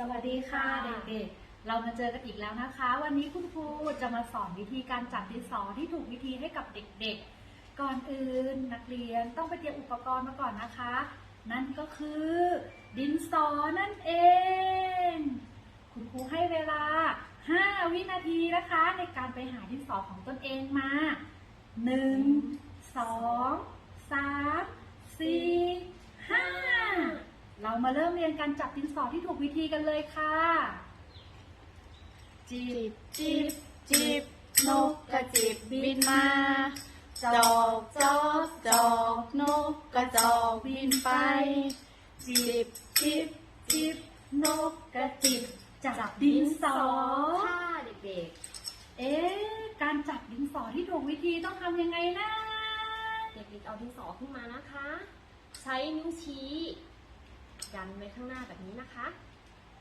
สวัสดีค่ะเด็กๆ เรามาเจอกันอีกแล้วนะคะ วันนี้คุณครูจะมาสอนวิธีการจับดินสอที่ถูกวิธีให้กับเด็กๆ ก่อนอื่นนักเรียนต้องไปเตรียมอุปกรณ์มาก่อนนะคะ นั่นก็คือ ดินสอนั่นเอง คุณครูให้เวลา 5 วินาทีนะคะ ในการไปหาดินสอของตนเองมา 1 2 3 4 5 เรา มาเริ่มเรียนการจับดินสอที่ถูกวิธีกันเลยค่ะ จิบจิบจิบนกกระจิบบินมา จอกจอกจอกนกกระจอกบินไป จิบจิบจิบนกกระจิบจับดินสอค่ะเด็กเอ๊ะการจับดินสอที่ถูกวิธีต้องทำยังไงนะๆเด็กๆเอาดินสอขึ้นมานะคะ ใช้นิ้วชี้ ดันไว้ข้างหน้าแบบนี้นะคะ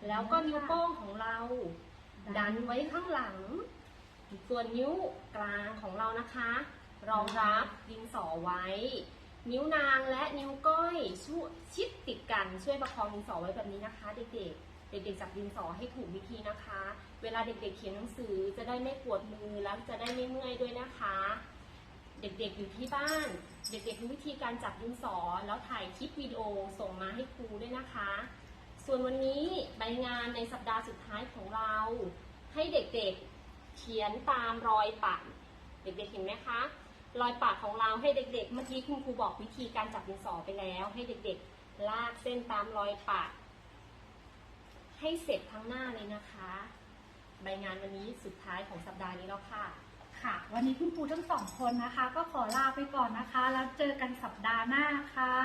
แล้วก็นิ้วโป้งของเรา ดันไว้ข้างหลัง ส่วนนิ้วกลางของเรานะคะ รองรับดินสอไว้ นิ้วนางและนิ้วก้อยช่วยชิดติดกันช่วยประคองดินสอไว้แบบนี้นะคะ เด็กๆ เด็กๆจับดินสอให้ถูกวิธีนะคะ เวลาเด็กๆเขียนหนังสือจะได้ไม่ปวดมือแล้วจะได้ไม่เมื่อยด้วยนะคะ เด็กๆอยู่ที่บ้าน เด็กๆรู้วิธีการจับดินสอ แล้วถ่ายคลิปวิดีโอส่งมาให้ครูด้วยนะคะ ส่วนวันนี้ใบงานในสัปดาห์สุดท้ายของเรา ให้เด็กๆเขียนตามรอยปากเด็กๆเห็นไหมคะ รอยปากของเราให้เด็กๆ เมื่อกี้คุณครูบอกวิธีการจับดินสอไปแล้ว ให้เด็กๆ ลากเส้นตามรอยปากให้เสร็จทั้งหน้าเลยนะคะ ใบงานวันนี้สุดท้ายของสัปดาห์นี้แล้วค่ะ ค่ะ วันนี้คุณครูทั้งสองคนนะคะ ก็ขอลาไปก่อนนะคะ แล้วเจอกันสัปดาห์หน้าค่ะ